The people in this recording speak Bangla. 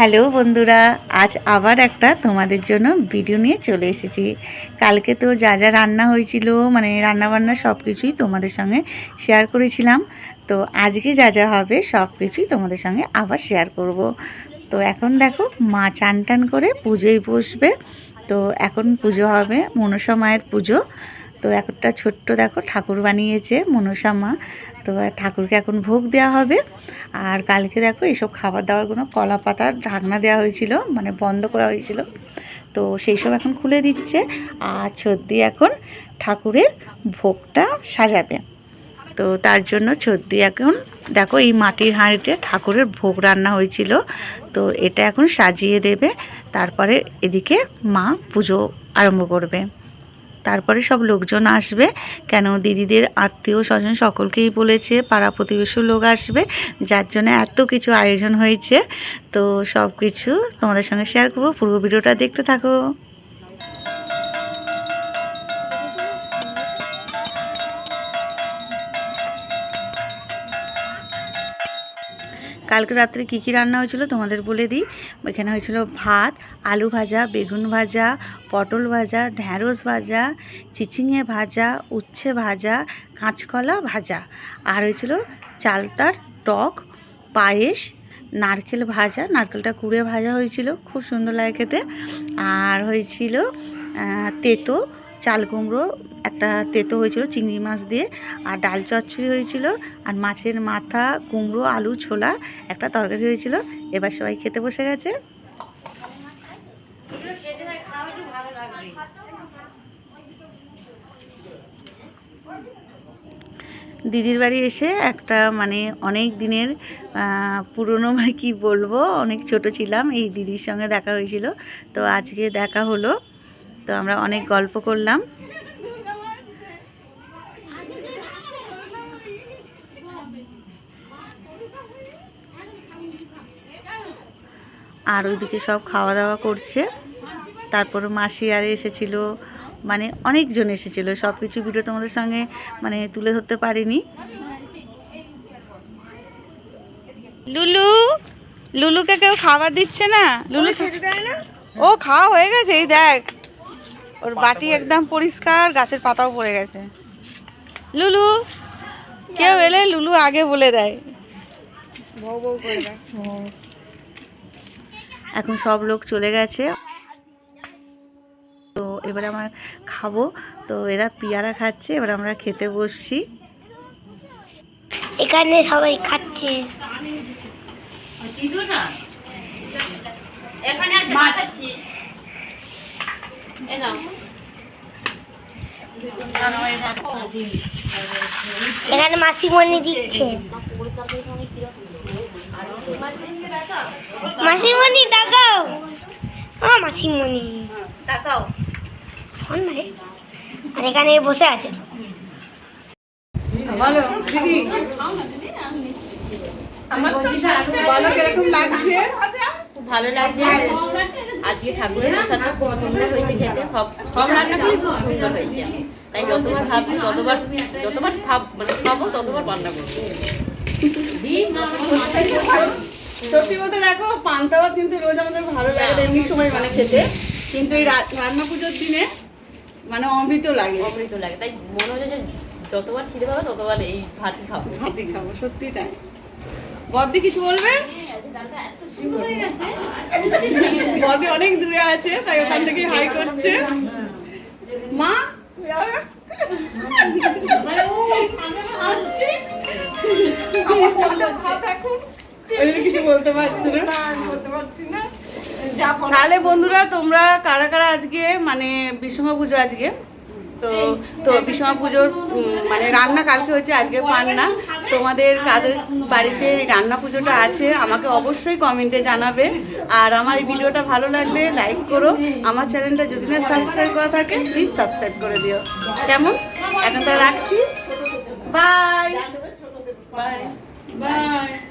হ্যালো বন্ধুরা, আজ আবার একটা তোমাদের জন্য ভিডিও নিয়ে চলে এসেছি। কালকে তো যা যা রান্না হয়েছিল মানে রান্নাবান্না সব কিছুই তোমাদের সঙ্গে শেয়ার করেছিলাম। তো আজকে যা যা হবে সব কিছুই তোমাদের সঙ্গে আবার শেয়ার করব। তো এখন দেখো, মা চান টান করে পুজোয় বসবে। তো এখন পুজো হবে, মনসা মায়ের পুজো। তো একটা ছোট্ট দেখো ঠাকুর বানিয়েছে মনসা মা। তো ঠাকুরকে এখন ভোগ দেওয়া হবে। আর কালকে দেখো এইসব খাবার দাবারগুলো কলা পাতার ঢাকনা দেওয়া হয়েছিল মানে বন্ধ করা হয়েছিল। তো সেই সব এখন খুলে দিচ্ছে আর ছদ্দি এখন ঠাকুরের ভোগটা সাজাবে। তো তার জন্য ছদ্দি এখন দেখো এই মাটির হাঁড়িতে ঠাকুরের ভোগ রান্না হয়েছিল। তো এটা এখন সাজিয়ে দেবে। তারপরে এদিকে মা পুজো আরম্ভ করবে। তারপরে সব লোকজন আসবে। কেন? দিদিদের আত্মীয় স্বজন সকলকেই বলেছে, পাড়া প্রতিবেশী লোক আসবে। যার জন্য এত কিছু আয়োজন হয়েছে। তো সব কিছু তোমাদের সঙ্গে শেয়ার করব। পূর্ব ভিডিওটা দেখতে থাকো। কালকে রাত্রে কী কী রান্না হয়েছিল তোমাদের বলে দিই। এখানে হয়েছিল ভাত, আলু ভাজা, বেগুন ভাজা, পটল ভাজা, ঢ্যাঁড়স ভাজা, চিচিঙে ভাজা, উচ্ছে ভাজা, কাঁচকলা ভাজা। আর হয়েছিল চালতার টক, পায়েস, নারকেল ভাজা। নারকেলটা কুড়ে ভাজা হয়েছিল, খুব সুন্দর লাগে খেতে। আর হয়েছিল তেতো চাল কুমড়ো, একটা তেতো হয়েছিল, চিংড়ি মাছ দিয়ে, আর ডাল চচ্চড়ি হয়েছিল, আর মাছের মাথা, কুমড়ো, আলু, ছোলা, একটা তরকারি হয়েছিল। এবার সবাই খেতে বসে গেছে। দিদির বাড়ি এসে একটা মানে অনেক দিনের পুরনো মানে কি বলব, অনেক ছোট ছিলাম, এই দিদির সঙ্গে দেখা হয়েছিল। তো আজকে দেখা হলো। তো আমরা অনেক গল্প করলাম। আর ওইদিকে সব খাওয়া দাওয়া করছে। তারপর মাসি আর এসেছিল মানে অনেকজন এসেছিল। সব কিছু ভিডিও তোমাদের সঙ্গে মানে তুলে ধরতে পারিনি। লুলু লুলুকে কেউ খাবার দিচ্ছে না? লুলু ও খাওয়া হয়ে গেছে এই দেখ। ওর বাটি একদম পরিষ্কার গাছের পাতাও পড়ে গেছে। লুলু কেউ এলে লুলু আগে বলে দেয়। এখন সব লোক চলে গেছে। তো এবারে আমরা খাব। তো এরা পিয়ারা খাচ্ছে এবার আমরা খেতে বসছি। এখানে সবাই খাচ্ছে। এখানে মাসিমণি দিচ্ছে। মাসিমণি ডাকাও হ্যাঁ মাসিমণি। তাকাও। শোন না রে। আর এখানে বসে আছে। বলো দিদি। বলো কীরকম লাগছে? খুব ভালো লাগছে। আজকে ঠাকুরের প্রসাদটা খেতে সব সব রান্নাগুলি খুব সুন্দর হয়েছে তাই যতবার ভাবছি ততবার যতবার ভাব মানে খাব ততবার রান্না করব। সত্যি বলতে দেখো পান্তা ভাত কিন্তু রোজ আমাদের ভালো লাগে এমনি সময় মানে খেতে। কিন্তু এই রান্না পুজোর দিনে মানে অমৃত লাগে। অমৃত লাগে। তাই মনে হচ্ছে যে যতবার খিদে পাবো ততবার এই ভাতই খাব। ভাতই খাব সত্যি তাই। বদ্দি কিছু বলবে? বদ্দি অনেক দূরে আছে, তাই ওখান থেকে হাই করছে। মা? কিছু বলতে পারছি না। তাহলে বন্ধুরা, তোমরা কারা কারা আজকে মানে বিশ্বমা পুজো আজকে? তো তো বিশ্বমা পুজোর মানে রান্না কালকে হচ্ছে আজকে পান্না তোমাদের কাদের বাড়িতে এই রান্না পুজোটা আছে আমাকে অবশ্যই কমেন্টে জানাবে। আর আমার এই ভিডিওটা ভালো লাগলে লাইক করো। আমার চ্যানেলটা যদি না সাবস্ক্রাইব করা থাকে প্লিজ সাবস্ক্রাইব করে দিও। কেমন? এখন তো রাখছি। Bye bye bye